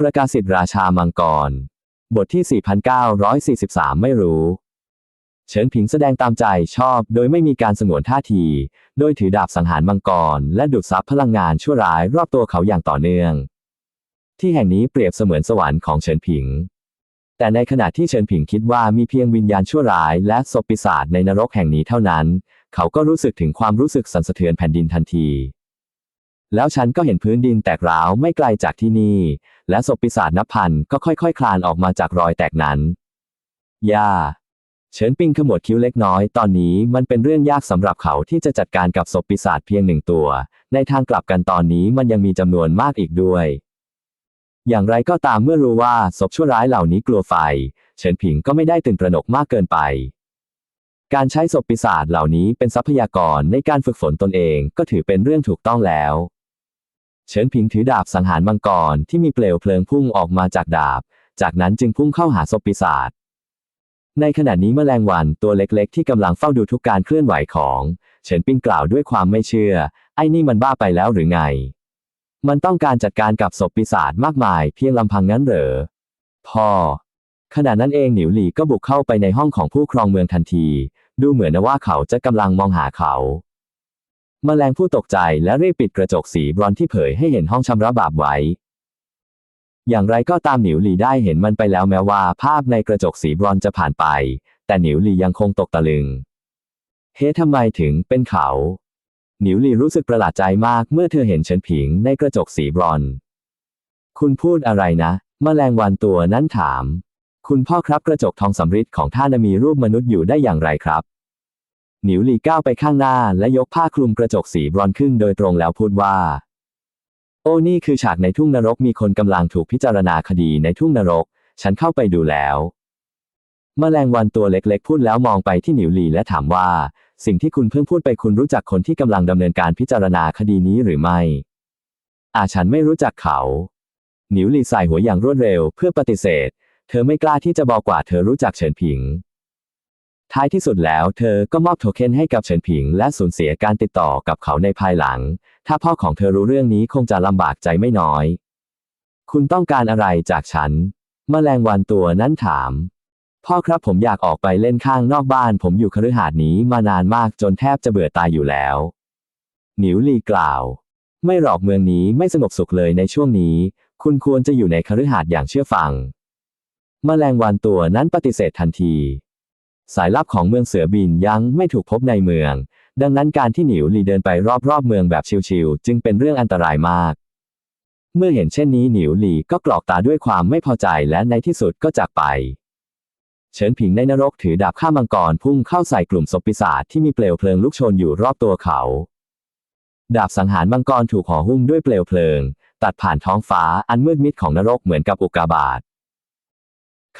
ประกาศสิทธิราชามังกร บทที่ 4943 ไม่รู้ เฉินผิงแสดงตามใจชอบโดยไม่มีการสงวนท่าที โดยถือดาบสังหารมังกร และดูดซับพลังงานชั่วร้ายรอบตัวเขาอย่างต่อเนื่อง ที่แห่งนี้เปรียบเสมือนสวรรค์ของเฉินผิง แต่ในขณะที่เฉินผิงคิดว่ามีเพียงวิญญาณชั่วร้าย และศพปีศาจในนรกแห่งนี้เท่านั้น เขาก็รู้สึกถึงความรู้สึกสั่นสะเทือนแผ่นดินทันที แล้วฉันก็เห็นพื้นดินแตกร้าวไม่ไกลจากที่นี่ และศพปีศาจนับพันก็ค่อยๆคคลานออกมาจากรอยแตกนั้น ย่า เฉินปิงขมวดคิ้วเล็กน้อย ตอนนี้มันเป็นเรื่องยากสำหรับเขาที่จะจัดการกับศพปีศาจเพียงหนึ่งตัว ในทางกลับกันตอนนี้มันยังมีจำนวนมากอีกด้วย อย่างไรก็ตามเมื่อรู้ว่าศพชั่วร้ายเหล่านี้กลัวไฟ เฉินผิงก็ไม่ได้ตื่นตระหนกมากเกินไปการใช้ศพปีศาจเหล่านี้เป็นทรัพยากรในการฝึกฝนตนเองก็ถือเป็นเรื่องถูกต้องแล้ว เฉินผิงถือดาบสังหารมังกรที่มีเปลวเพลิงพุ่งออกมาจากดาบ จากนั้นจึงพุ่งเข้าหาศพปีศาจ ในขณะนี้แมลงวันตัวเล็กๆ ที่กำลังเฝ้าดูทุกการเคลื่อนไหวของ เฉินปิงกล่าวด้วยความไม่เชื่อ ไอ้นี่มันบ้าไปแล้วหรือไง มันต้องการจัดการกับศพปีศาจมากมายเพียงลำพังนั้นเหรอ พ่อ ขณะนั้นเองหนิวหลีก็บุกเข้าไปในห้องของผู้ครองเมืองทันที ดูเหมือนนะว่าเขาจะกำลังมองหาเขา แมลงผู้ตกใจและรีบปิดกระจกสีบรอนที่เผยให้เห็นห้องชำระบาปไว้ อย่างไรก็ตามหนิวหลี่ได้เห็นมันไปแล้วแม้ว่า ภาพในกระจกสีบรอนจะผ่านไป แต่หนิวหลี่ยังคงตกตะลึง เฮ้ทำไมถึงเป็นเขา หนิวหลี่รู้สึกประหลาดใจมากเมื่อเธอเห็นเฉินผิงในกระจกสีบรอน คุณพูดอะไรนะแมลงวันตัวนั้นถาม คุณพ่อครับกระจกทองสำริดของท่านมีรูปมนุษย์อยู่ได้อย่างไรครับ หนิวหลีก้าวไปข้างหน้าและยกผ้าคลุมกระจกสีบรอนขึ้นโดยตรงแล้วพูดว่า โอ้นี่คือฉากในทุ่งนรกมีคนกำลังถูกพิจารณาคดีในทุ่งนรก ฉันเข้าไปดูแล้วแมลงวันตัวเล็กๆ พูดแล้วมองไปที่หนิวหลีและถามว่า สิ่งที่คุณเพิ่งพูดไปคุณรู้จักคนที่กำลังดำเนินการพิจารณาคดีนี้หรือไม่ อาฉันไม่รู้จักเขา หนิวหลี่ใส่หัวอย่างรวดเร็วเพื่อปฏิเสธ เธอไม่กล้าที่จะบอกว่าเธอรู้จักเฉินผิง ท้ายที่สุดแล้วเธอก็มอบโทเค็นให้กับเฉินผิง และสูญเสียการติดต่อกับเขาในภายหลัง ถ้าพ่อของเธอรู้เรื่องนี้คงจะลำบากใจไม่น้อย คุณต้องการอะไรจากฉันแมลงวันตัวนั้นถาม พ่อครับผมอยากออกไปเล่นข้างนอกบ้าน ผมอยู่คฤหาสน์นี้มานานมากจนแทบจะเบื่อตายอยู่แล้ว หนิวลีกล่าว ไม่หรอกเมืองนี้ไม่สงบสุขเลยในช่วงนี้ คุณควรจะอยู่ในคฤหาสน์อย่างเชื่อฟังแมลงวันตัวนั้นปฏิเสธทันที สายลับของเมืองเสือบินยังไม่ถูกพบในเมือง ดังนั้นการที่หนิวลีเดินไปรอบๆเมืองแบบชิวๆจึงเป็นเรื่องอันตรายมาก เมื่อเห็นเช่นนี้หนิวหลีก็กรอกตาด้วยความไม่พอใจและในที่สุดก็จากไป เฉินผิงในนรกถือดาบข้ามังกรพุ่งเข้าใส่กลุ่มศพปีศาจที่มีเปลวเพลิงลุกโชนอยู่รอบตัวเขา ดาบสังหารมังกรถูกห่อหุ้มด้วยเปลวเพลิง ตัดผ่านท้องฟ้าอันมืดมิดของนรกเหมือนกับอุกกาบาต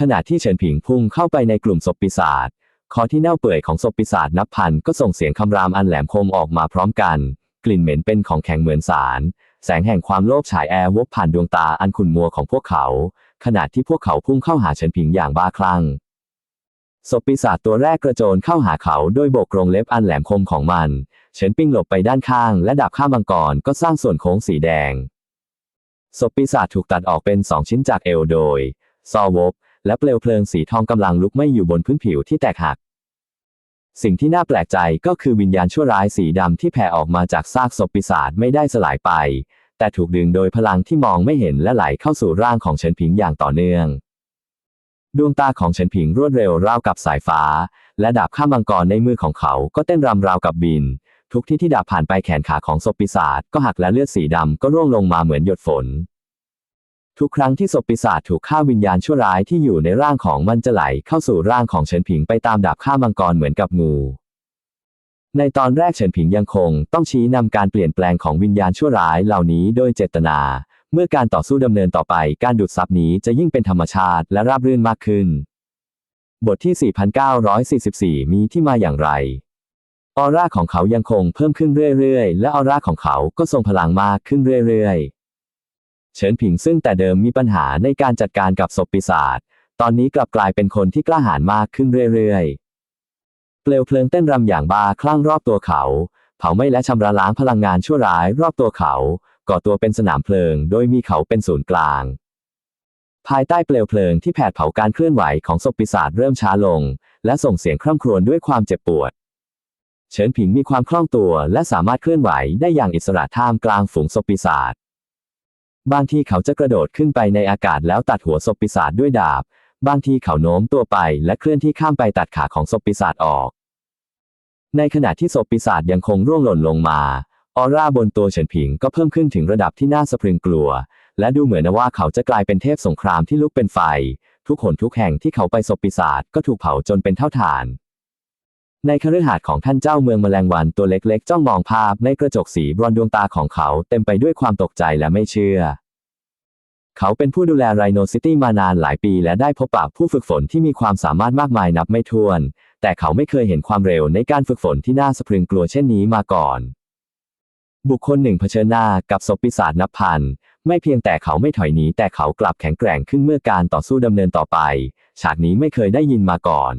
ขณะที่เฉินผิงพุ่งเข้าไปในกลุ่มศพปีศาจคอที่เน่าเปื่อยของศพปีศาจนับพันก็ส่งเสียงคำรามอันแหลมคมออกมาพร้อมกัน กลิ่นเหม็นเป็นของแข็งเหมือนสาร แสงแห่งความโลภฉายแอร์วบผ่านดวงตาอันขุ่นมัวของพวกเขา ขณะที่พวกเขาพุ่งเข้าหาเฉินผิงอย่างบ้าคลั่งศพปีศาจตัวแรกกระโจนเข้าหาเขาโดยโบกกรงเล็บอันแหลมคมของมัน เฉินปิงหลบไปด้านข้าง และดาบข้ามังกรก็สร้างส่วนโค้งสีแดงศพปีศาจถูกตัดออกเป็นสองชิ้นจากเอวโดย ซอวบ และเปลวเพลิงสีทองกำลังลุกไหม้อยู่บนพื้นผิวที่แตกหัก สิ่งที่น่าแปลกใจก็คือวิญญาณชั่วร้ายสีดำที่แผ่ออกมาจากซากศพปีศาจไม่ได้สลายไป แต่ถูกดึงโดยพลังที่มองไม่เห็นและไหลเข้าสู่ร่างของเฉินผิงอย่างต่อเนื่อง ดวงตาของเฉินผิงรวดเร็วราวกับสายฟ้า และดาบข้ามมังกรในมือของเขาก็เต้นรำราวกับบิน ทุกที่ที่ดาบผ่านไปแขนขาของศพปีศาจก็หักและเลือดสีดำก็ร่วงลงมาเหมือนหยดฝน ทุกครั้งที่ศพปีศาจถูกฆ่าวิญญาณชั่วร้ายที่อยู่ในร่างของมันจะไหลเข้าสู่ร่างของเฉินผิงไปตามดาบฆ่ามังกรเหมือนกับงู ในตอนแรกเฉินผิงยังคงต้องชี้นำการเปลี่ยนแปลงของวิญญาณชั่วร้ายเหล่านี้โดยเจตนา เมื่อการต่อสู้ดำเนินต่อไปการดูดซับนี้จะยิ่งเป็นธรรมชาติและราบรื่นมากขึ้น บทที่ 4944 มีที่มาอย่างไรออร่าของเขายังคงเพิ่มขึ้นเรื่อยๆ และออร่าของเขาก็ทรงพลังมากขึ้นเรื่อยๆ เฉินผิงซึ่งแต่เดิมมีปัญหาในการจัดการกับศพปีศาจ ตอนนี้กลับกลายเป็นคนที่กล้าหาญมากขึ้นเรื่อยๆ เปลวเพลิงเต้นรำอย่างบ้าคลั่งรอบตัวเขา เผาไหม้และชำระล้างพลังงานชั่วร้ายรอบตัวเขา ก่อตัวเป็นสนามเพลิง โดยมีเขาเป็นศูนย์กลาง ภายใต้เปลวเพลิงที่แผดเผาการเคลื่อนไหวของศพปีศาจเริ่มช้าลง และส่งเสียงคร่ำครวญด้วยความเจ็บปวดเฉินผิงมีความคล่องตัวและสามารถเคลื่อนไหวได้อย่างอิสระท่ามกลางฝูงศพปีศาจ บางทีเขาจะกระโดดขึ้นไปในอากาศแล้วตัดหัวศพปีศาจด้วยดาบ บางทีเขาโน้มตัวไปและเคลื่อนที่ข้ามไปตัดขาของศพปีศาจออก ในขณะที่ศพปีศาจยังคงร่วงหล่นลงมา ออร่าบนตัวเฉินผิงก็เพิ่มขึ้นถึงระดับที่น่าสะพรึงกลัว และดูเหมือนว่าเขาจะกลายเป็นเทพสงครามที่ลุกเป็นไฟ ทุกหนทุกแห่งที่เขาไปศพปีศาจก็ถูกเผาจนเป็นเท่าฐาน ในคฤหาสน์ของท่านเจ้าเมืองแมลงวันตัวเล็กๆ จ้องมองภาพในกระจกสีบรอนดวงตาของเขาเต็มไปด้วยความตกใจและไม่เชื่อ เขาเป็นผู้ดูแลไรโนซิตี้มานานหลายปีและได้พบปะผู้ฝึกฝนที่มีความสามารถมากมายนับไม่ถ้วน แต่เขาไม่เคยเห็นความเร็วในการฝึกฝนที่น่าสะพรึงกลัวเช่นนี้มาก่อน บุคคลหนึ่งเผชิญหน้ากับศพปีศาจนับพันไม่เพียงแต่เขาไม่ถอยหนีแต่เขากลับแข็งแกร่งขึ้นเมื่อการต่อสู้ดำเนินต่อไป ฉากนี้ไม่เคยได้ยินมาก่อน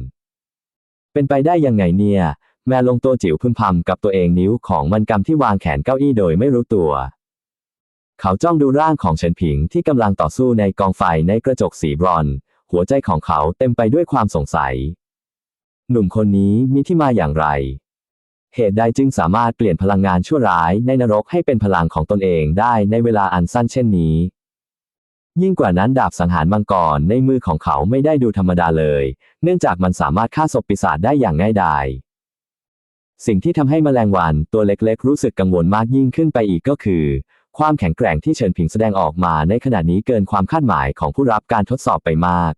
เป็นไปได้ยังไงเนี่ย แม่ลงตัวจิ๋วพึมพำกับตัวเองนิ้วของมันกำที่วางแขนเก้าอี้โดยไม่รู้ตัว เขาจ้องดูร่างของเฉินผิงที่กำลังต่อสู้ในกองไฟในกระจกสีบรอนซ์หัวใจของเขาเต็มไปด้วยความสงสัย หนุ่มคนนี้มีที่มาอย่างไร เหตุใดจึงสามารถเปลี่ยนพลังงานชั่วร้ายในนรกให้เป็นพลังของตนเองได้ในเวลาอันสั้นเช่นนี้ ยิ่งกว่านั้นดาบสังหารมังกรในมือของเขาไม่ได้ดูธรรมดาเลย เนื่องจากมันสามารถฆ่าศพปีศาจได้อย่างง่ายดาย สิ่งที่ทำให้แมลงวันตัวเล็กๆ รู้สึกกังวลมากยิ่งขึ้นไปอีกก็คือ ความแข็งแกร่งที่เฉินผิงแสดงออกมาในขณะนี้เกินความคาดหมายของผู้รับการทดสอบไปมาก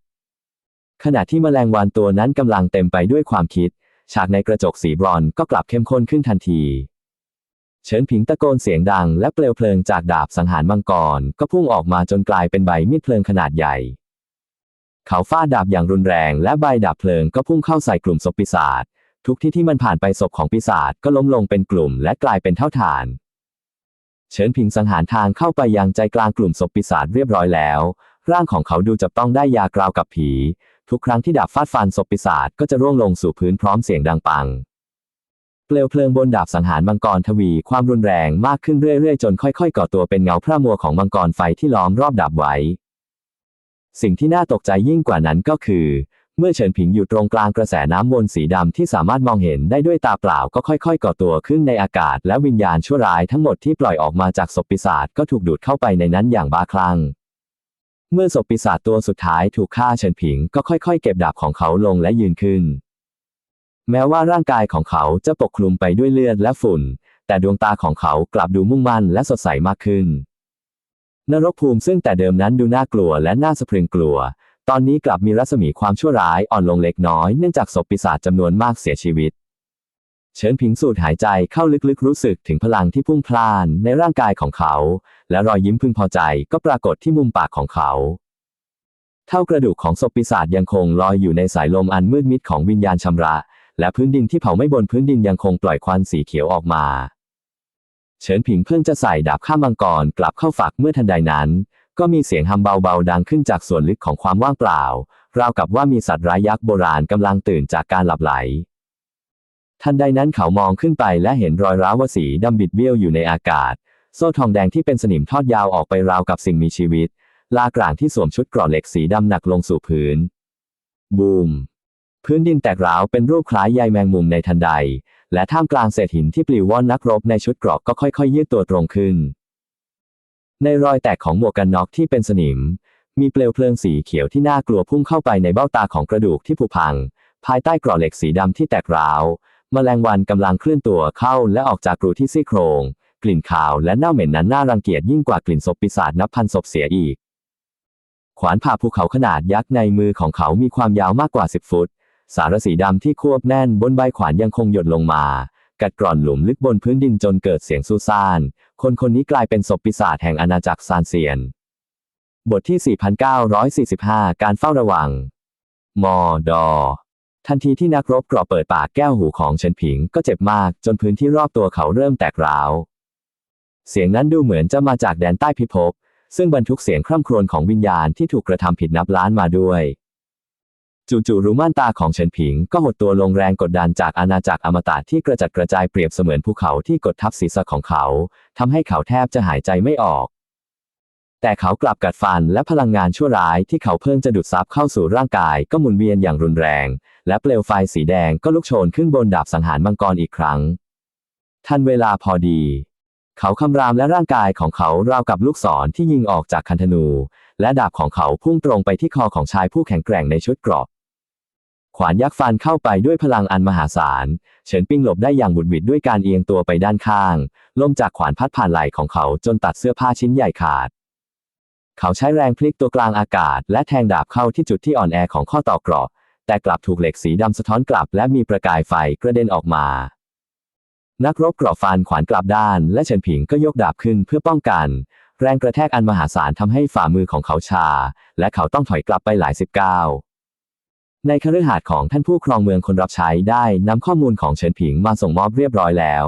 ขณะที่แมลงวันตัวนั้นกำลังเต็มไปด้วยความคิด ฉากในกระจกสีบรอนก็กลับเข้มข้นขึ้นทันที เฉินผิงตะโกนเสียงดังและเปลวเพลิงจากดาบสังหารมังกร ก็พุ่งออกมาจนกลายเป็นใบมีดเพลิงขนาดใหญ่ เขาฟาดดาบอย่างรุนแรงและใบดาบเพลิงก็พุ่งเข้าใส่กลุ่มศพปีศาจทุกที่ที่มันผ่านไปศพของปีศาจก็ล้มลงเป็นกลุ่มและกลายเป็นเท่าฐาน เฉินผิงสังหารทางเข้าไปยังใจกลางกลุ่มศพปีศาจเรียบร้อยแล้ว ร่างของเขาดูจับต้องได้ยากราวกับผี ทุกครั้งที่ดาบฟาดฟันศพปีศาจก็จะร่วงลงสู่พื้นพร้อมเสียงดังปัง เปลวเพลิงบนดาบสังหารมังกรทวีความรุนแรงมากขึ้นเรื่อยๆ จนค่อยๆ ก่อตัวเป็นเงาพระมัวของมังกรไฟที่ล้อมรอบดาบไว้ สิ่งที่น่าตกใจยิ่งกว่านั้นก็คือ เมื่อเฉินผิงอยู่ตรงกลางกระแสน้ำวนสีดำที่สามารถมองเห็นได้ด้วยตาเปล่าก็ค่อยๆ ก่อตัวขึ้นในอากาศ และวิญญาณชั่วร้ายทั้งหมดที่ปล่อยออกมาจากศพปีศาจก็ถูกดูดเข้าไปในนั้นอย่างบ้าคลั่งเมื่อศพปีศาจตัวสุดท้ายถูกฆ่าเฉินผิงก็ค่อยๆ เก็บดาบของเขาลงและยืนขึ้น แม้ว่าร่างกายของเขาจะปกคลุมไปด้วยเลือดและฝุ่น แต่ดวงตาของเขากลับดูมุ่งมั่นและสดใสมากขึ้น นรกภูมิซึ่งแต่เดิมนั้นดูน่ากลัวและน่าสะพรึงกลัว ตอนนี้กลับมีรัศมีความชั่วร้ายอ่อนลงเล็กน้อยเนื่องจากศพปีศาจจำนวนมากเสียชีวิต เฉินผิงสูดหายใจเข้าลึกๆรู้สึกถึงพลังที่พุ่งพล่านในร่างกายของเขา และรอยยิ้มพึงพอใจก็ปรากฏที่มุมปากของเขาเท่ากระดูกของศพปีศาจยังคงลอยอยู่ในสายลมอันมืดมิดของวิญญาณชำระ และพื้นดินที่เผาไม่บนพื้นดินยังคงปล่อยควันสีเขียวออกมา เฉินผิงเพิ่งจะใส่ดาบข้ามมังกรกลับเข้าฝักเมื่อทันใดนั้น ก็มีเสียงฮัมเบาๆดังขึ้นจากส่วนลึกของความว่างเปล่า ราวกับว่ามีสัตว์ร้ายยักษ์โบราณกำลังตื่นจากการหลับไหล ทันใดนั้นเขามองขึ้นไปและเห็นรอยร้าวสีดำบิดเบี้ยวอยู่ในอากาศ โซ่ทองแดงที่เป็นสนิมทอดยาวออกไปราวกับสิ่งมีชีวิต ลากร่างที่สวมชุดกราะเหล็กสีดำหนักลงสู่พื้น บูม พื้นดินแตกร้าวเป็นรูปคล้ายใยแมงมุมในทันใด และท่ามกลางเศษหินที่ปลิวว่อนนักรบในชุดเกราะก็ค่อยๆยืดตัวตรงขึ้น ในรอยแตกของหมวกกันน็อกที่เป็นสนิม มีเปลวเพลิงสีเขียวที่น่ากลัวพุ่งเข้าไปในเบ้าตาของกระดูกที่ผุพัง ภายใต้กราะเหล็กสีดำที่แตกร้าวแมลงวันกำลังเคลื่อนตัวเข้าและออกจากรูที่ซี่โครง กลิ่นขาวและเน่าเหม็นนั้นน่ารังเกียจยิ่งกว่ากลิ่นศพปีศาจนับพันศพเสียอีก ขวานผ่าภูเขาขนาดยักษ์ในมือของเขามีความยาวมากกว่า10ฟุต สารสีดำที่ควบแน่นบนใบขวานยังคงหยดลงมา กัดกร่อนหลุมลึกบนพื้นดินจนเกิดเสียงซูซ่าน คนคนนี้กลายเป็นศพปีศาจแห่งอาณาจักรซานเซียน บทที่ 4945 การเฝ้าระวัง มอดอทันทีที่นักรบกรอบเปิดปากแก้วหูของเฉินผิงก็เจ็บมากจนพื้นที่รอบตัวเขาเริ่มแตกร้าว เสียงนั้นดูเหมือนจะมาจากแดนใต้พิภพซึ่งบรรทุกเสียงคร่ำครวญของวิญญาณที่ถูกกระทำผิดนับล้านมาด้วย จู่ๆรูม่านตาของเฉินผิงก็หดตัวลงแรงกดดันจากอาณาจักรอมตะที่กระจัดกระจายเปรียบเสมือนภูเขาที่กดทับศีรษะของเขาทำให้เขาแทบจะหายใจไม่ออก แต่เขากลับกัดฟันและพลังงานชั่วร้ายที่เขาเพิ่งจะดูดซับเข้าสู่ร่างกายก็หมุนเวียนอย่างรุนแรง และเปลวไฟสีแดงก็ลุกโชนขึ้นบนดาบสังหารมังกรอีกครั้ง ทันเวลาพอดีเขาคำรามและร่างกายของเขาราวกับลูกศรที่ยิงออกจากคันธนู และดาบของเขาพุ่งตรงไปที่คอของชายผู้แข็งแกร่งในชุดเกราะ ขวานยักษ์ฟันเข้าไปด้วยพลังอันมหาศาล เฉินปิ้งหลบได้อย่างบุดหวิดด้วยการเอียงตัวไปด้านข้าง ลมจากขวานพัดผ่านไหล่ของเขาจนตัดเสื้อผ้าชิ้นใหญ่ขาด เขาใช้แรงพลิกตัวกลางอากาศ และแทงดาบเข้าที่จุดที่อ่อนแอของข้อต่อเกราะ แต่กลับถูกเหล็กสีดำสะท้อนกลับและมีประกายไฟกระเด็นออกมา นักรบเกราะฟันขวานกลับด้าน และเฉินผิงก็ยกดาบขึ้นเพื่อป้องกัน แรงกระแทกอันมหาศาลทำให้ฝ่ามือของเขาชา และเขาต้องถอยกลับไปหลายสิบก้าว ในคฤหาสน์ของท่านผู้ครองเมืองคนรับใช้ได้นำข้อมูลของเฉินผิงมาส่งมอบเรียบร้อยแล้ว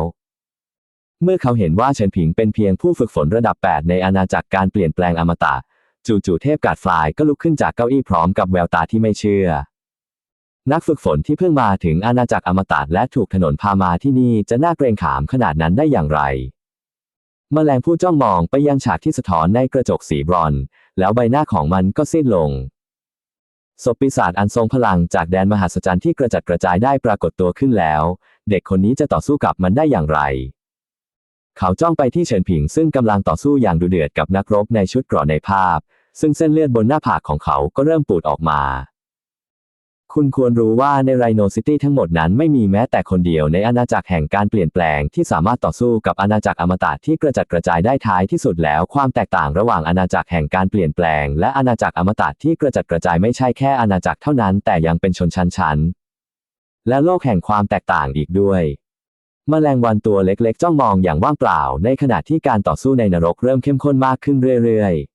เมื่อเขาเห็นว่าเฉินผิงเป็นเพียงผู้ฝึกฝนระดับ 8 ในอาณาจักรการเปลี่ยนแปลงอมตะ จู่ๆเทพกาดฟลายก็ลุกขึ้นจากเก้าอี้พร้อมกับแววตาที่ไม่เชื่อ นักฝึกฝนที่เพิ่งมาถึงอาณาจักรอมตะและถูกถนนพามาที่นี่จะน่าเกรงขามขนาดนั้นได้อย่างไรแมลงผู้จ้องมองไปยังฉากที่สะท้อนในกระจกสีบรอนซ์แล้วใบหน้าของมันก็ซีดลง ศพปีศาจอันทรงพลังจากแดนมหัศจรรย์ที่กระจัดกระจายได้ปรากฏตัวขึ้นแล้ว เด็กคนนี้จะต่อสู้กับมันได้อย่างไร เขาจ้องไปที่เฉินผิงซึ่งกำลังต่อสู้อย่างดุเดือดกับนักรบในชุดเกราะในภาพ ซึ่งเส้นเลือดบนหน้าผากของเขาก็เริ่มปูดออกมา คุณควรรู้ว่าในไรโนซิตี้ทั้งหมดนั้นไม่มีแม้แต่คนเดียวในอาณาจักรแห่งการเปลี่ยนแปลงที่สามารถต่อสู้กับอาณาจักรอมตะที่กระจัดกระจายได้ท้ายที่สุดแล้ว ความแตกต่างระหว่างอาณาจักรแห่งการเปลี่ยนแปลง และอาณาจักรอมตะที่กระจัดกระจายไม่ใช่แค่อาณาจักรเท่านั้น แต่ยังเป็นชนชั้นชั้นและโลกแห่งความแตกต่างอีกด้วยแมลงวันตัวเล็กๆ จ้องมองอย่างว่างเปล่า ในขณะที่การต่อสู้ในนรกเริ่มเข้มข้นมากขึ้นเรื่อยๆ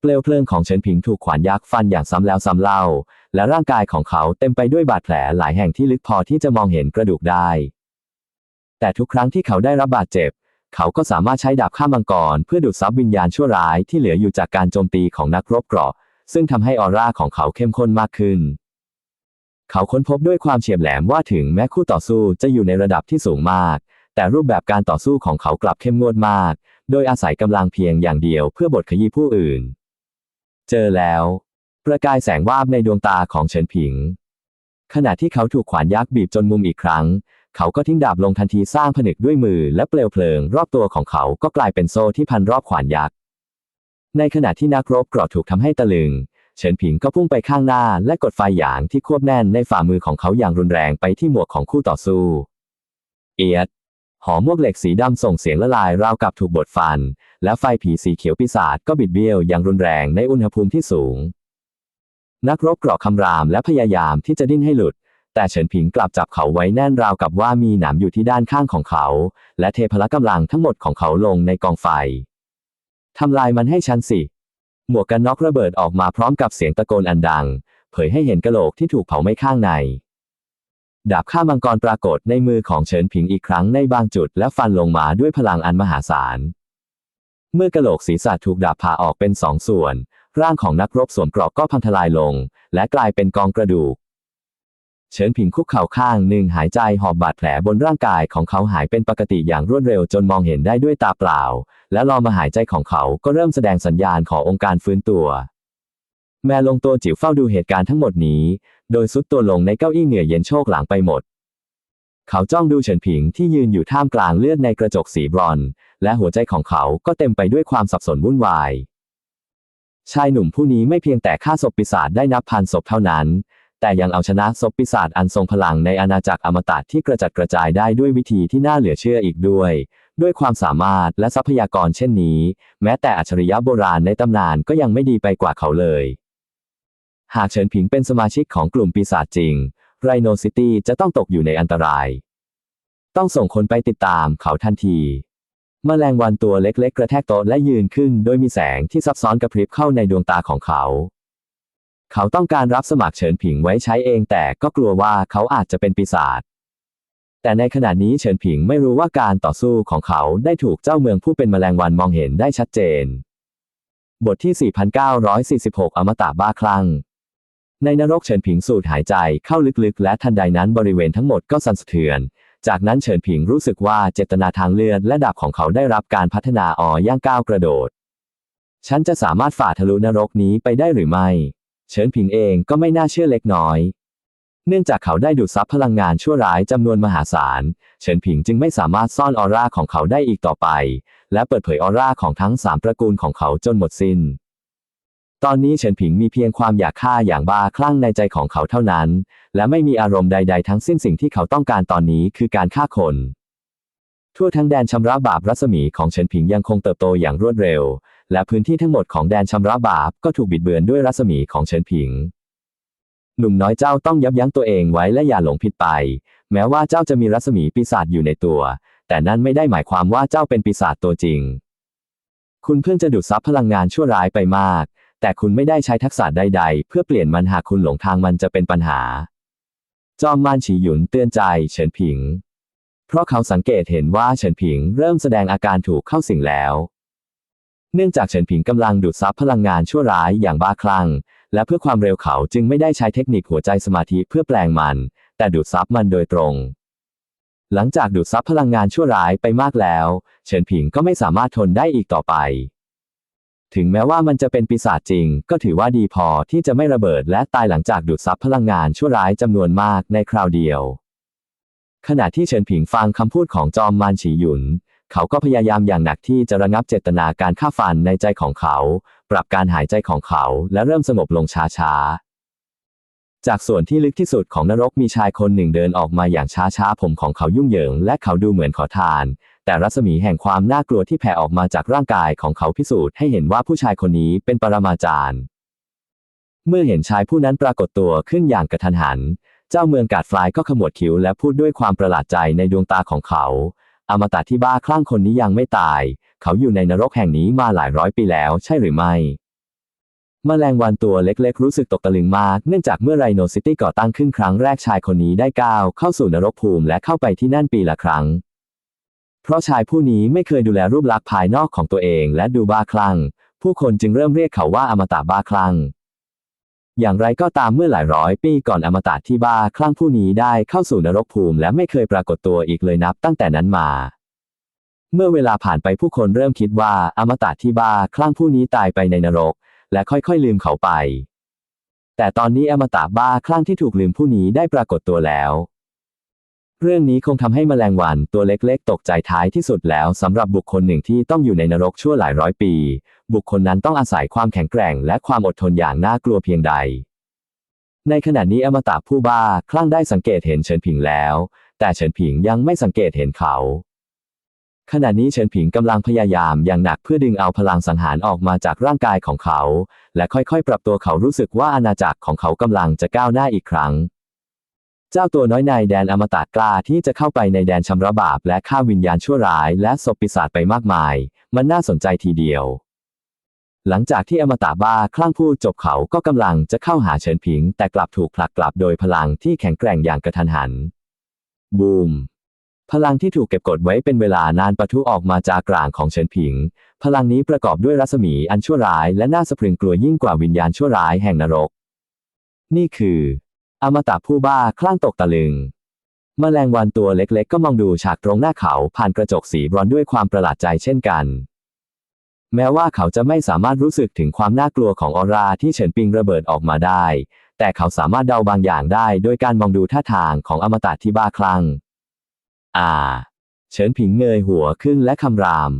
เปลวเพลิงของเฉินผิงถูกขวานยักษ์ฟันอย่างซ้ำแล้วซ้ำเล่า และร่างกายของเขาเต็มไปด้วยบาดแผลหลายแห่งที่ลึกพอที่จะมองเห็นกระดูกได้ แต่ทุกครั้งที่เขาได้รับบาดเจ็บ เขาก็สามารถใช้ดาบข้ามมังกรเพื่อดูดซับวิญญาณชั่วร้ายที่เหลืออยู่จากการโจมตีของนักรบเกราะ ซึ่งทำให้ออร่าของเขาเข้มข้นมากขึ้น เขาค้นพบด้วยความเฉียบแหลมว่าถึงแม้คู่ต่อสู้จะอยู่ในระดับที่สูงมาก แต่รูปแบบการต่อสู้ของเขากลับเข้มงวดมาก โดยอาศัยกำลังเพียงอย่างเดียวเพื่อบทขยี้ผู้อื่น เจอแล้ว ประกายแสงวาบในดวงตาของเฉินผิง ขณะที่เขาถูกขวานยักษ์บีบจนมุมอีกครั้ง เขาก็ทิ้งดาบลงทันทีสร้างผนึกด้วยมือและเปลวเพลิง รอบตัวของเขาก็กลายเป็นโซ่ที่พันรอบขวานยักษ์ ในขณะที่นักรบกราะถูกทำให้ตะลึง เฉินผิงก็พุ่งไปข้างหน้าและกดไฟหยางที่ควบแน่นในฝ่ามือของเขาอย่างรุนแรงไปที่หมวกของคู่ต่อสู้ เอียด หอมวกเหล็กสีดำส่งเสียงละลายราวกับถูกบดฟัน และไฟผีสีเขียวปีศาจก็บิดเบี้ยวอย่างรุนแรงในอุณหภูมิที่สูง นักรบเกราะคำรามและพยายามที่จะดิ้นให้หลุด แต่เฉินผิงกลับจับเขาไว้แน่นราวกับว่ามีหนามอยู่ที่ด้านข้างของเขา และเทพละกำลังทั้งหมดของเขาลงในกองไฟทำลายมันให้ฉันสิ หมวกกันน็อกระเบิดออกมาพร้อมกับเสียงตะโกนอันดัง เผยให้เห็นกะโหลกที่ถูกเผาไหม้ข้างใน ดาบข้ามังกรปรากฏในมือของเฉินผิงอีกครั้งในบางจุดและฟันลงมาด้วยพลังอันมหาศาล เมื่อกะโหลกศีรษะถูกดาบผ่าออกเป็นสองส่วน ร่างของนักรบสวมเกราะก็พังทลายลง และกลายเป็นกองกระดูก เฉินผิงคุกเข่าข้างหนึ่งหายใจหอบบาดแผลบนร่างกายของเขาหายเป็นปกติอย่างรวดเร็วจนมองเห็นได้ด้วยตาเปล่า และรอมาหายใจของเขาก็เริ่มแสดงสัญญาณขององค์การฟื้นตัว แม่ลงตัวจิ๋วเฝ้าดูเหตุการณ์ทั้งหมดนี้ โดยซุดตัวลงในเก้าอี้เหงื่อเย็นโชกหลังไปหมด เขาจ้องดูเฉินผิงที่ยืนอยู่ท่ามกลางเลือดในกระจกสีบรอน และหัวใจของเขาก็เต็มไปด้วยความสับสนวุ่นวาย ชายหนุ่มผู้นี้ไม่เพียงแต่ฆ่าศพปีศาจได้นับพันศพเท่านั้น แต่ยังเอาชนะศพปีศาจอันทรงพลังในอาณาจักรอมตะที่กระจัดกระจายได้ด้วยวิธีที่น่าเหลือเชื่ออีกด้วย ด้วยความสามารถและทรัพยากรเช่นนี้ แม้แต่อัจฉริยะโบราณในตำนานก็ยังไม่ดีไปกว่าเขาเลย หากเฉินผิงเป็นสมาชิกของกลุ่มปีศาจจริง ไรโนซิตี้จะต้องตกอยู่ในอันตราย ต้องส่งคนไปติดตามเขาทันทีมแมลงวันตัวเล็กๆ กระแทกโต๊ะและยืนขึ้น โดยมีแสงที่ซับซ้อนกระพริบเข้าในดวงตาของเขา เขาต้องการรับสมัครเฉินผิงไว้ใช้เองแต่ก็กลัวว่าเขาอาจจะเป็นปีศาจ แต่ในขณะนี้เฉินผิงไม่รู้ว่าการต่อสู้ของเขาได้ถูกเจ้าเมืองผู้เป็นแมลงวันมองเห็นได้ชัดเจน บทที่ 4946 อมตะบ้าคลั่ง ในนรกเฉินผิงสูดหายใจเข้าลึกๆ และทันใดนั้นบริเวณทั้งหมดก็สั่นสะเทือน จากนั้นเฉินผิงรู้สึกว่าเจตนาทางเลือดและดาบของเขาได้รับการพัฒนาอ่อย่างก้าวกระโดด ฉันจะสามารถฝ่าทะลุนรกนี้ไปได้หรือไม่ เฉินผิงเองก็ไม่น่าเชื่อเล็กน้อย เนื่องจากเขาได้ดูดซับพลังงานชั่วร้ายจำนวนมหาศาล เฉินผิงจึงไม่สามารถซ่อนออร่าของเขาได้อีกต่อไป และเปิดเผยออร่าของทั้งสามตระกูลของเขาจนหมดสิ้น ตอนนี้เฉินผิงมีเพียงความอยากฆ่าอย่างบ้าคลั่งในใจของเขาเท่านั้น และไม่มีอารมณ์ใด ๆ ทั้งสิ้นสิ่งที่เขาต้องการตอนนี้คือการฆ่าคน ทั่วทั้งแดนชำระบาปรัศมีของเฉินผิงยังคงเติบโตอย่างรวดเร็ว และพื้นที่ทั้งหมดของแดนชำระบาปก็ถูกบิดเบือนด้วยรัศมีของเฉินผิง หนุ่มน้อยเจ้าต้องยับยั้งตัวเองไว้และอย่าหลงผิดไป แม้ว่าเจ้าจะมีรัศมีปีศาจอยู่ในตัว แต่นั่นไม่ได้หมายความว่าเจ้าเป็นปีศาจตัวจริง คุณเพิ่งจะดูดซับพลังงานชั่วร้ายไปมาก แต่คุณไม่ได้ใช้ทักษะใด ๆ เพื่อเปลี่ยนมันหากคุณหลงทางมันจะเป็นปัญหา จอมมารฉีหยุนเตือนใจเฉินผิง เพราะเขาสังเกตเห็นว่าเฉินผิงเริ่มแสดงอาการถูกเข้าสิงแล้ว เนื่องจากเฉินผิงกำลังดูดซับพลังงานชั่วร้ายอย่างบ้าคลั่ง และเพื่อความเร็วเขาจึงไม่ได้ใช้เทคนิคหัวใจสมาธิเพื่อแปลงมัน แต่ดูดซับมันโดยตรงหลังจากดูดซับพลังงานชั่วร้ายไปมากแล้ว เฉินผิงก็ไม่สามารถทนได้อีกต่อไป ถึงแม้ว่ามันจะเป็นปีศาจจริง ก็ถือว่าดีพอที่จะไม่ระเบิดและตายหลังจากดูดซับพลังงานชั่วร้ายจำนวนมากในคราวเดียว ขณะที่เฉินผิงฟังคำพูดของจอมมารฉีหยุน เขาก็พยายามอย่างหนักที่จะระงับเจตนาการฆ่าฟันในใจของเขา ปรับการหายใจของเขาและเริ่มสงบลงช้าๆจากส่วนที่ลึกที่สุดของนรกมีชายคนหนึ่งเดินออกมาอย่างช้าๆ ผมของเขายุ่งเหยิง และเขาดูเหมือนขอทาน แต่รัศมีแห่งความน่ากลัวที่แผ่ออกมาจากร่างกายของเขาพิสูจน์ให้เห็นว่าผู้ชายคนนี้เป็นปรมาจารย์ เมื่อเห็นชายผู้นั้นปรากฏตัวขึ้นอย่างกระทันหัน เจ้าเมืองกาดฟลายก็ขมวดคิ้วและพูดด้วยความประหลาดใจในดวงตาของเขา อมตะที่บ้าคลั่งคนนี้ยังไม่ตาย เขาอยู่ในนรกแห่งนี้มาหลายร้อยปีแล้วใช่หรือไม่แมลงวันตัวเล็กๆ รู้สึกตกตะลึงมาก เนื่องจากเมื่อไรโนซิตี้ก่อตั้งขึ้นครั้งแรกชายคนนี้ได้ก้าวเข้าสู่นรกภูมิและเข้าไปที่นั่นปีละครั้ง เพราะชายผู้นี้ไม่เคยดูแลรูปลักษณ์ภายนอกของตัวเองและดูบ้าคลั่ง ผู้คนจึงเริ่มเรียกเขาว่าอมตะบ้าคลั่ง อย่างไรก็ตามเมื่อหลายร้อยปีก่อนอมตะที่บ้าคลั่งผู้นี้ได้เข้าสู่นรกภูมิและไม่เคยปรากฏตัวอีกเลยนับตั้งแต่นั้นมาเมื่อเวลาผ่านไปผู้คนเริ่มคิดว่าอมตะที่บ้าคลั่งผู้นี้ตายไปในนรก และค่อยๆลืมเขาไป แต่ตอนนี้อมตะบ้าคลั่งที่ถูกลืมผู้นี้ได้ปรากฏตัวแล้ว เรื่องนี้คงทำให้แมลงวันตัวเล็กๆ ตกใจท้ายที่สุดแล้วสำหรับบุคคลหนึ่งที่ต้องอยู่ในนรกชั่วหลายร้อยปี บุคคลนั้นต้องอาศัยความแข็งแกร่งและความอดทนอย่างน่ากลัวเพียงใด ในขณะนี้อมตะผู้บ้าคลั่งได้สังเกตเห็นเฉินผิงแล้ว แต่เฉินผิงยังไม่สังเกตเห็นเขาขณะนี้เฉินผิงกำลังพยายามอย่างหนักเพื่อดึงเอาพลังสังหารออกมาจากร่างกายของเขา และค่อยๆ ปรับตัวเขารู้สึกว่าอาณาจักรของเขากำลังจะก้าวหน้าอีกครั้ง เจ้าตัวน้อยในแดนอมตะกล้าที่จะเข้าไปในแดนชำระบาปและฆ่าวิญญาณชั่วร้ายและศพปีศาจไปมากมาย มันน่าสนใจทีเดียว หลังจากที่อมตะบ้าคลั่งพูดจบเขาก็กำลังจะเข้าหาเฉินผิง แต่กลับถูกผลักกลับโดยพลังที่แข็งแกร่งอย่างกระทันหัน บูม พลังที่ถูกเก็บกดไว้เป็นเวลานานปะทุออกมาจากกลางของเฉินผิง พลังนี้ประกอบด้วยรัศมีอันชั่วร้ายและน่าสะพรึงกลัวยิ่งกว่าวิญญาณชั่วร้ายแห่งนรก นี่คือ อมตะผู้บ้าคลั่งตกตะลึงแมลงวันตัวเล็กๆ ก็มองดูฉากตรงหน้าเขาผ่านกระจกสีบรอนด้วยความประหลาดใจเช่นกัน แม้ว่าเขาจะไม่สามารถรู้สึกถึงความน่ากลัวของออราที่เฉินปิงระเบิดออกมาได้ แต่เขาสามารถเดาบางอย่างได้โดยการมองดูท่าทางของอมตะที่บ้าคลั่ง อ่า เฉินผิงเงยหัวขึ้นและคำราม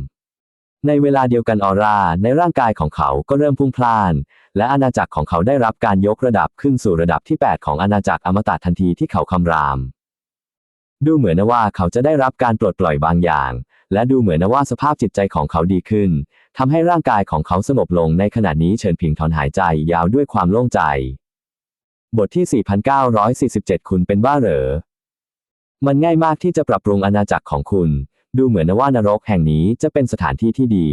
ในเวลาเดียวกันออราในร่างกายของเขาก็เริ่มพุ่งพล่าน และอาณาจักรของเขาได้รับการยกระดับขึ้นสู่ระดับที่ 8 ของอาณาจักรอมตะทันทีที่เขาคำราม ดูเหมือนนะว่าเขาจะได้รับการปลดปล่อยบางอย่าง และดูเหมือนนะว่าสภาพจิตใจของเขาดีขึ้นทำให้ร่างกายของเขาสงบลงในขณะนี้เฉินผิงถอนหายใจยาวด้วยความโล่งใจ บทที่ 4947 คุณเป็นบ้าเหรอ มันง่ายมากที่จะปรับปรุงอาณาจักรของคุณ ดูเหมือนนะว่านรกแห่งนี้จะเป็นสถานที่ที่ดี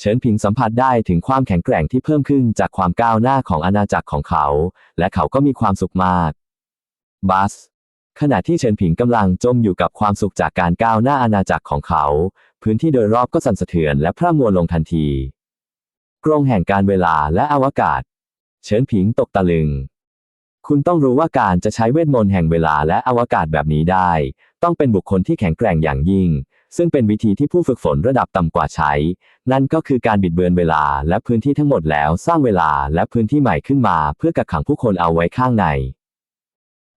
เฉินผิงสัมผัสได้ถึงความแข็งแกร่งที่เพิ่มขึ้นจากความก้าวหน้าของอาณาจักรของเขา และเขาก็มีความสุขมากบัสขณะที่เฉินผิงกำลังจมอยู่กับความสุขจากการก้าวหน้าอาณาจักรของเขา พื้นที่โดยรอบก็สั่นสะเทือนและพร่ำมวลงทันที กรงแห่งการเวลาและอวกาศ เฉินผิงตกตะลึง คุณต้องรู้ว่าการจะใช้เวทมนต์แห่งเวลาและอวกาศแบบนี้ได้ ต้องเป็นบุคคลที่แข็งแกร่งอย่างยิ่ง ซึ่งเป็นวิธีที่ผู้ฝึกฝนระดับต่ำกว่าใช้ นั่นก็คือการบิดเบือนเวลาและพื้นที่ทั้งหมดแล้วสร้างเวลาและพื้นที่ใหม่ขึ้นมา เพื่อกักขังผู้คนเอาไว้ข้างใน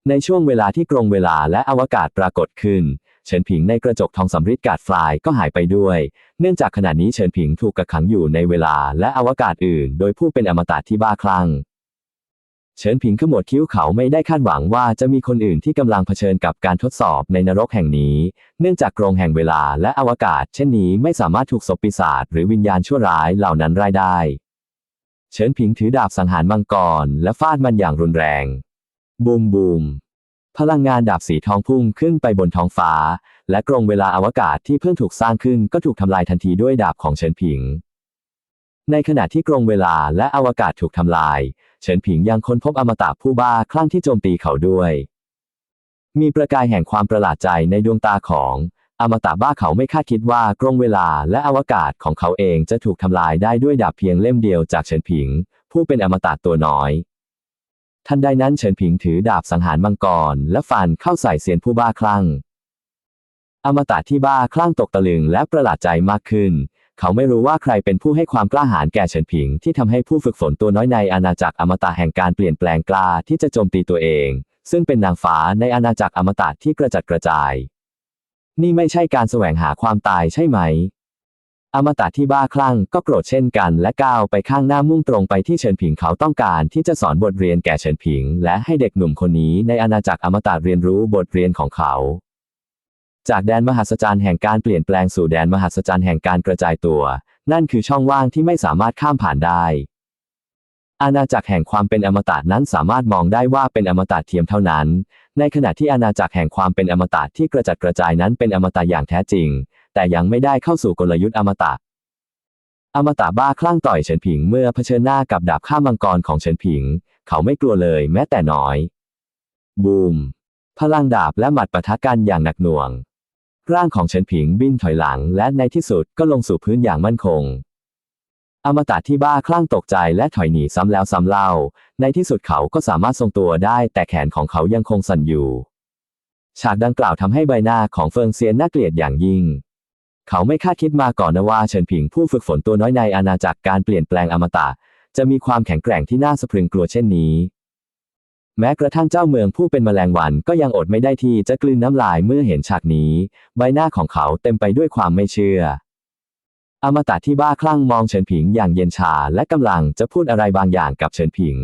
ในช่วงเวลาที่กรงเวลาและอวกาศปรากฏขึ้น เฉินผิงในกระจกทองสำริดกาดฟลายก็หายไปด้วย เนื่องจากขณะนี้เฉินผิงถูกกักขังอยู่ในเวลาและอวกาศอื่น โดยผู้เป็นอมตะที่บ้าคลั่ง เฉินผิงขมวดคิ้วเขาไม่ได้คาดหวังว่าจะมีคนอื่นที่กำลังเผชิญกับการทดสอบในนรกแห่งนี้ เนื่องจากกรงแห่งเวลาและอวกาศ เช่นนี้ไม่สามารถถูกศพปีศาจหรือวิญญาณชั่วร้ายเหล่านั้นไล่ได้ เฉินผิงถือดาบสังหารมังกร และฟาดมันอย่างรุนแรง บูมบูมพลังงานดาบสีทองพุ่งขึ้นไปบนท้องฟ้า และกรงเวลาอวกาศที่เพิ่งถูกสร้างขึ้นก็ถูกทำลายทันทีด้วยดาบของเฉินผิง ในขณะที่กรงเวลาและอวกาศถูกทำลาย เฉินผิงยังค้นพบอมตะผู้บ้าคลั่งที่โจมตีเขาด้วย มีประกายแห่งความประหลาดใจในดวงตาของ อมตะบ้าเขาไม่คาดคิดว่ากรงเวลาและอวกาศของเขาเองจะถูกทำลายได้ด้วยดาบเพียงเล่มเดียวจากเฉินผิง ผู้เป็นอมตะตัวน้อยทันใดนั้นเฉินผิงถือดาบสังหารมังกร และฟันเข้าใส่เซียนผู้บ้าคลั่ง อมตะที่บ้าคลั่งตกตะลึงและประหลาดใจมากขึ้น เขาไม่รู้ว่าใครเป็นผู้ให้ความกล้าหาญแก่เฉินผิง ที่ทำให้ผู้ฝึกฝนตัวน้อยในอาณาจักรอมตะแห่งการเปลี่ยนแปลงกล้าที่จะโจมตีตัวเอง ซึ่งเป็นนางฟ้าในอาณาจักรอมตะที่กระจัดกระจาย นี่ไม่ใช่การแสวงหาความตายใช่ไหม อมตะที่บ้าคลั่งก็โกรธเช่นกัน และก้าวไปข้างหน้ามุ่งตรงไปที่เฉินผิงเขาต้องการที่จะสอนบทเรียนแก่เฉินผิง และให้เด็กหนุ่มคนนี้ในอาณาจักรอมตะเรียนรู้บทเรียนของเขา จากแดนมหัศจรรย์แห่งการเปลี่ยนแปลงสู่แดนมหัศจรรย์แห่งการกระจายตัว นั่นคือช่องว่างที่ไม่สามารถข้ามผ่านได้ อาณาจักรแห่งความเป็นอมตะนั้นสามารถมองได้ว่าเป็นอมตะเทียมเท่านั้น ในขณะที่อาณาจักรแห่งความเป็นอมตะที่กระจัดกระจายนั้นเป็นอมตะอย่างแท้จริง แต่ยังไม่ได้เข้าสู่กลยุทธ์อมตะ อมตะบ้าคลั่งต่อยเฉินผิงเมื่อเผชิญหน้ากับดาบข้ามมังกรของเฉินผิง เขาไม่กลัวเลยแม้แต่น้อย บูม พลังดาบและหมัดปะทะกันอย่างหนักหน่วง ร่างของเฉินผิงบินถอยหลังและในที่สุดก็ลงสู่พื้นอย่างมั่นคง อมตะที่บ้าคลั่งตกใจและถอยหนีซ้ำแล้วซ้ำเล่า ในที่สุดเขาก็สามารถทรงตัวได้แต่แขนของเขายังคงสั่นอยู่ ฉากดังกล่าวทำให้ใบหน้าของเฟิงเซียนน่าเกลียดอย่างยิ่ง เขาไม่คาดคิดมาก่อนนะว่าเฉินผิงผู้ฝึกฝนตัวน้อยในอาณาจักรการเปลี่ยนแปลงอมตะ จะมีความแข็งแกร่งที่น่าสะพรึงกลัวเช่นนี้ แม้กระทั่งเจ้าเมืองผู้เป็นแมลงวันก็ยังอดไม่ได้ที่จะกลืนน้ำลายเมื่อเห็นฉากนี้ ใบหน้าของเขาเต็มไปด้วยความไม่เชื่อ อมตะที่บ้าคลั่งมองเฉินผิงอย่างเย็นชาและกำลังจะพูดอะไรบางอย่างกับเฉินผิง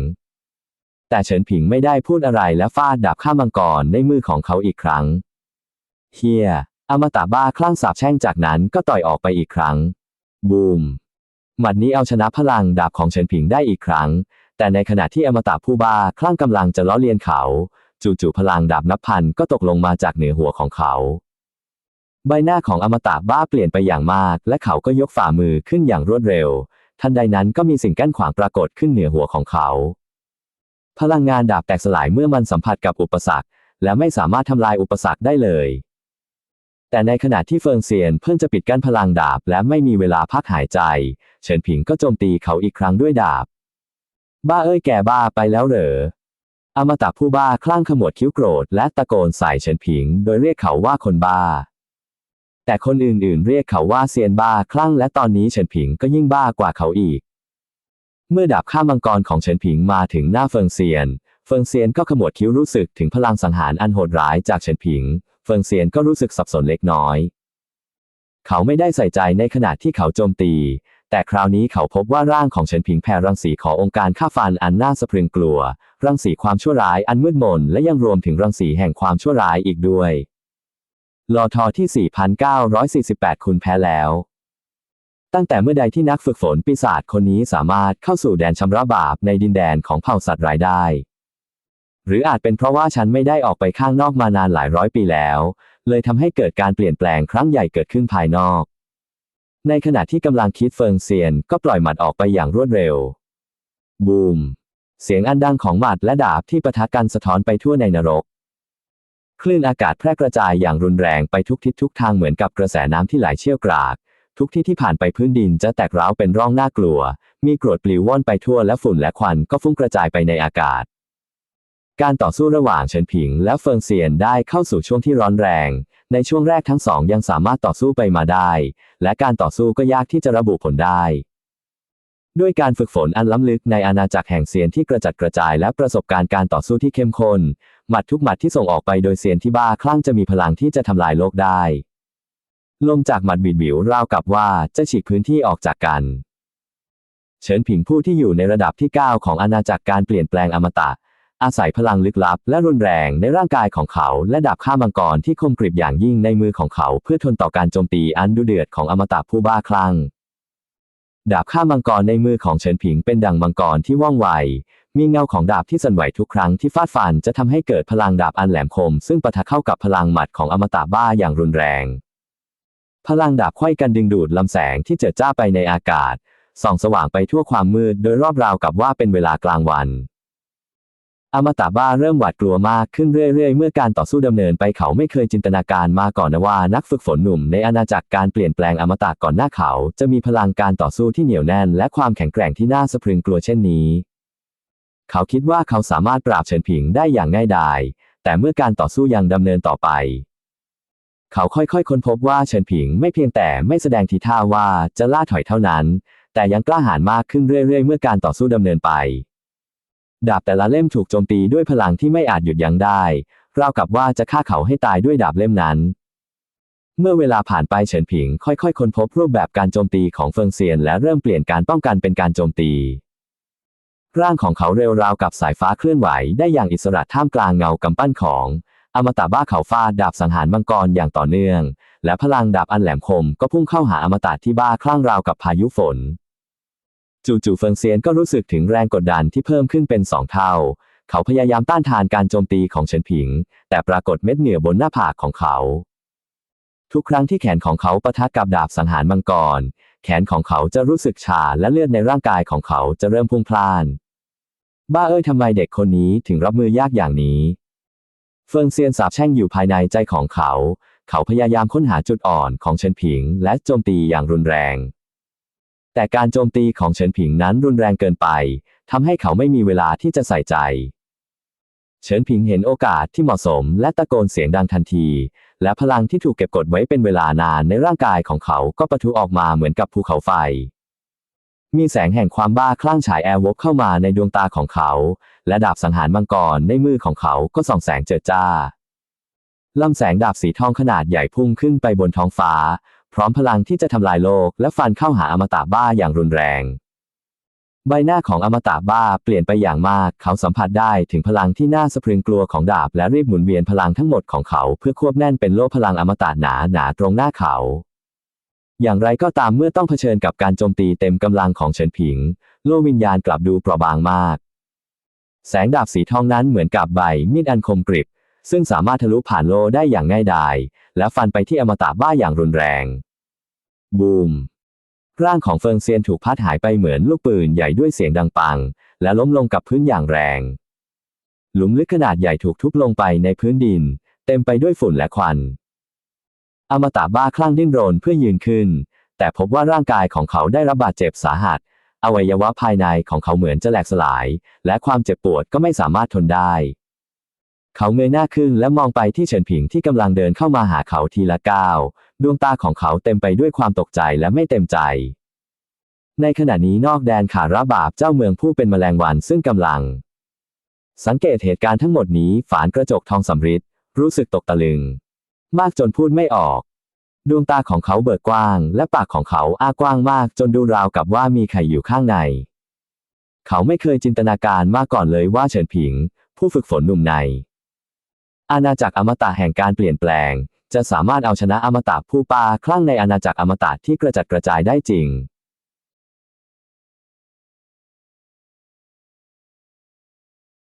แต่เฉินผิงไม่ได้พูดอะไรและฟาดดาบข้ามมังกรในมือของเขาอีกครั้งเฮียอมตะบ้าคลั่งสาบแช่งจากนั้นก็ต่อยออกไปอีกครั้ง บูมหมัดนี้เอาชนะพลังดาบของเฉินผิงได้อีกครั้ง แต่ในขณะที่อมตะผู้บ้าคลั่งกำลังจะล้อเลียนเขา จู่ๆพลังดาบนับพันก็ตกลงมาจากเหนือหัวของเขา ใบหน้าของอมตะบ้าเปลี่ยนไปอย่างมาก และเขาก็ยกฝ่ามือขึ้นอย่างรวดเร็ว ทันใดนั้นก็มีสิ่งกั้นขวางปรากฏขึ้นเหนือหัวของเขา พลังงานดาบแตกสลายเมื่อมันสัมผัสกับอุปสรรค และไม่สามารถทำลายอุปสรรคได้เลยแต่ในขณะที่เฟิงเซียนเพิ่งจะปิดกั้นพลังดาบและไม่มีเวลาพักหายใจ เฉินผิงก็โจมตีเขาอีกครั้งด้วยดาบ บ้าเอ้ยแกบ้าไปแล้วเหรอ อมตะผู้บ้าคลั่งขมวดคิ้วโกรธและตะโกนใส่เฉินผิง โดยเรียกเขาว่าคนบ้า แต่คนอื่นๆ เรียกเขาว่าเซียนบ้าคลั่งและตอนนี้เฉินผิงก็ยิ่งบ้ากว่าเขาอีก เมื่อดาบข้ามมังกรของเฉินผิงมาถึงหน้าเฟิงเซียน เฟิงเซียนก็ขมวดคิ้วรู้สึกถึงพลังสังหารอันโหดร้ายจากเฉินผิง เฟิงเซียนก็รู้สึกสับสนเล็กน้อย เขาไม่ได้ใส่ใจในขณะที่เขาโจมตี แต่คราวนี้เขาพบว่าร่างของเฉินผิงแผ่รังสีขององค์การฆ่าฟันอันน่าสะพรึงกลัว รังสีความชั่วร้ายอันมืดมนและยังรวมถึงรังสีแห่งความชั่วร้ายอีกด้วยลอทอที่ 4,948 คุณแพ้แล้ว ตั้งแต่เมื่อใดที่นักฝึกฝนปีศาจคนนี้สามารถเข้าสู่แดนชำระบาปในดินแดนของเผ่าสัตว์รายได้ หรืออาจเป็นเพราะว่าฉันไม่ได้ออกไปข้างนอกมานานหลายร้อยปีแล้ว เลยทำให้เกิดการเปลี่ยนแปลงครั้งใหญ่เกิดขึ้นภายนอก ในขณะที่กำลังคิดเฟิงเซียนก็ปล่อยหมัดออกไปอย่างรวดเร็ว บูม เสียงอันดังของหมัดและดาบที่ปะทะกันสะท้อนไปทั่วในนรก คลื่นอากาศแพร่กระจายอย่างรุนแรงไปทุกทิศทุกทางเหมือนกับกระแสน้ำที่ไหลเชี่ยวกราก ทุกที่ที่ผ่านไปพื้นดินจะแตกร้าวเป็นร่องน่ากลัว มีกรวดปลิวว่อนไปทั่วและฝุ่นและควันก็ฟุ้งกระจายไปในอากาศ การต่อสู้ระหว่างเฉินผิงและเฟิงเซียนได้เข้าสู่ช่วงที่ร้อนแรง ในช่วงแรกทั้งสองยังสามารถต่อสู้ไปมาได้ และการต่อสู้ก็ยากที่จะระบุผลได้ ด้วยการฝึกฝนอันล้ำลึกในอาณาจักรแห่งเซียนที่กระจัดกระจายและประสบการณ์การต่อสู้ที่เข้มข้น หมัดทุกหมัดที่ส่งออกไปโดยเซียนที่บ้าคลั่งจะมีพลังที่จะทำลายโลกได้ ลมจากหมัดบิดบิวราวกับว่าจะฉีกพื้นที่ออกจากกัน เฉินผิงผู้ที่อยู่ในระดับที่ 9 ของอาณาจักรการเปลี่ยนแปลงอมตะ อาศัยพลังลึกลับ และรุนแรงในร่างกายของเขา และดาบข้ามังกรที่คมกริบอย่างยิ่งในมือของเขา เพื่อทนต่อการโจมตีอันดุเดือดของอมตะผู้บ้าคลั่งดาบข้ามังกรในมือของเฉินผิงเป็นดังมังกรที่ว่องไว มีเงาของดาบที่สั่นไหวทุกครั้งที่ฟาดฟันจะทำให้เกิดพลังดาบอันแหลมคม ซึ่งปะทะเข้ากับพลังหมัดของอมตะบ้าอย่างรุนแรง พลังดาบไขว้กันดึงดูดลำแสงที่เจิดจ้าไปในอากาศส่องสว่างไปทั่วความมืดโดยรอบราวกับว่าเป็นเวลากลางวัน อมตะบ้าเริ่มหวาดกลัวมากขึ้นเรื่อยๆ เมื่อการต่อสู้ดำเนินไปเขาไม่เคยจินตนาการมาก่อนนะว่านักฝึกฝนหนุ่มในอาณาจักรการเปลี่ยนแปลงอมตะก่อนหน้าเขา จะมีพลังการต่อสู้ที่เหนียวแน่น และความแข็งแกร่งที่น่าสะพรึงกลัวเช่นนี้ เขาคิดว่าเขาสามารถปราบเฉินผิงได้อย่างง่ายดาย แต่เมื่อการต่อสู้ยังดำเนินต่อไป เขาค่อยๆค้นพบว่าเฉินผิงไม่เพียงแต่ไม่แสดงทีท่าว่าจะล่าถอยเท่านั้น แต่ยังกล้าหาญมากขึ้นเรื่อยๆ เมื่อการต่อสู้ดำเนินไป ดาบแต่ละเล่มถูกโจมตีด้วยพลังที่ไม่อาจหยุดยั้งได้ ราวกับว่าจะฆ่าเขาให้ตายด้วยดาบเล่มนั้น เมื่อเวลาผ่านไปเฉินผิง ค่อยๆ ค้นพบรูปแบบการโจมตีของเฟิงเซียน และเริ่มเปลี่ยนการป้องกันเป็นการโจมตี ร่างของเขาเร็วราวกับสายฟ้าเคลื่อนไหวได้อย่างอิสระท่ามกลางเงากำปั้นของอมตะบ้าเขาฟาดดาบสังหารมังกรอย่างต่อเนื่อง และพลังดาบอันแหลมคมก็พุ่งเข้าหาอมตะที่บ้าคลั่งราวกับพายุฝน จู่ๆเฟิงเซียนก็รู้สึกถึงแรงกดดันที่เพิ่มขึ้นเป็นสองเท่า เขาพยายามต้านทานการโจมตีของเฉินผิง แต่ปรากฏเม็ดเหงื่อบนหน้าผากของเขา ทุกครั้งที่แขนของเขาปะทะกับดาบสังหารมังกร แขนของเขาจะรู้สึกชาและเลือดในร่างกายของเขาจะเริ่มพุ่งพล่าน บ้าเอ้ยทำไมเด็กคนนี้ถึงรับมือยากอย่างนี้ เฟิงเซียนสาบแช่งอยู่ภายในใจของเขา เขาพยายามค้นหาจุดอ่อนของเฉินผิง และโจมตีอย่างรุนแรง แต่การโจมตีของเฉินผิงนั้นรุนแรงเกินไป ทำให้เขาไม่มีเวลาที่จะใส่ใจ เฉินผิงเห็นโอกาสที่เหมาะสมและตะโกนเสียงดังทันที และพลังที่ถูกเก็บกดไว้เป็นเวลานานในร่างกายของเขาก็ปะทุออกมาเหมือนกับภูเขาไฟ มีแสงแห่งความบ้าคลั่งฉายแอร์วบเข้ามาในดวงตาของเขา และดาบสังหารมังกรในมือของเขาก็ส่องแสงเจิดจ้าลำแสงดาบสีทองขนาดใหญ่พุ่งขึ้นไปบนท้องฟ้า พร้อมพลังที่จะทำลายโลกและฟันเข้าหาอมตะบ้าอย่างรุนแรง ใบหน้าของอมตะบ้าเปลี่ยนไปอย่างมาก เขาสัมผัสได้ถึงพลังที่น่าสะพรึงกลัวของดาบและรีบหมุนเวียนพลังทั้งหมดของเขาเพื่อควบแน่นเป็นโล่พลังอมตะหนาหนาตรงหน้าเขาอย่างไรก็ตามเมื่อต้องเผชิญกับการโจมตีเต็มกำลังของเฉินผิง โล่วิญญาณกลับดูเปราะบางมาก แสงดาบสีทองนั้นเหมือนกับใบมีดอันคมกริบ ซึ่งสามารถทะลุผ่านโลได้อย่างง่ายดาย และฟันไปที่อมตะบ้าอย่างรุนแรง บูม ร่างของเฟิงเซียนถูกพัดหายไปเหมือนลูกปืนใหญ่ด้วยเสียงดังปัง และล้มลงกับพื้นอย่างแรง หลุมลึกขนาดใหญ่ถูกทุบลงไปในพื้นดิน เต็มไปด้วยฝุ่นและควัน อมตะบ้าคลั่งดิ้นรนเพื่อยืนขึ้น แต่พบว่าร่างกายของเขาได้รับบาดเจ็บสาหัส อวัยวะภายในของเขาเหมือนจะแหลกสลาย และความเจ็บปวดก็ไม่สามารถทนได้ เขาเงยหน้าขึ้นและมองไปที่เฉินผิงที่กำลังเดินเข้ามาหาเขาทีละก้าว ดวงตาของเขาเต็มไปด้วยความตกใจและไม่เต็มใจ ในขณะนี้นอกแดนขาระบาบเจ้าเมืองผู้เป็นแมลงวันซึ่งกำลัง สังเกตเหตุการณ์ทั้งหมดนี้ฝานกระจกทองสำริดรู้สึกตกตะลึง มากจนพูดไม่ออก ดวงตาของเขาเบิกกว้าง และปากของเขาอ้ากว้างมากจนดูราวกับว่ามีไข่อยู่ข้างใน เขาไม่เคยจินตนาการมาก่อนเลยว่าเฉินผิง ผู้ฝึกฝนหนุ่มใน อาณาจักรอมตะแห่งการเปลี่ยนแปลง จะสามารถเอาชนะอมตะผู้ปาคลั่งในอาณาจักรอมตะที่กระจัดกระจายได้จริง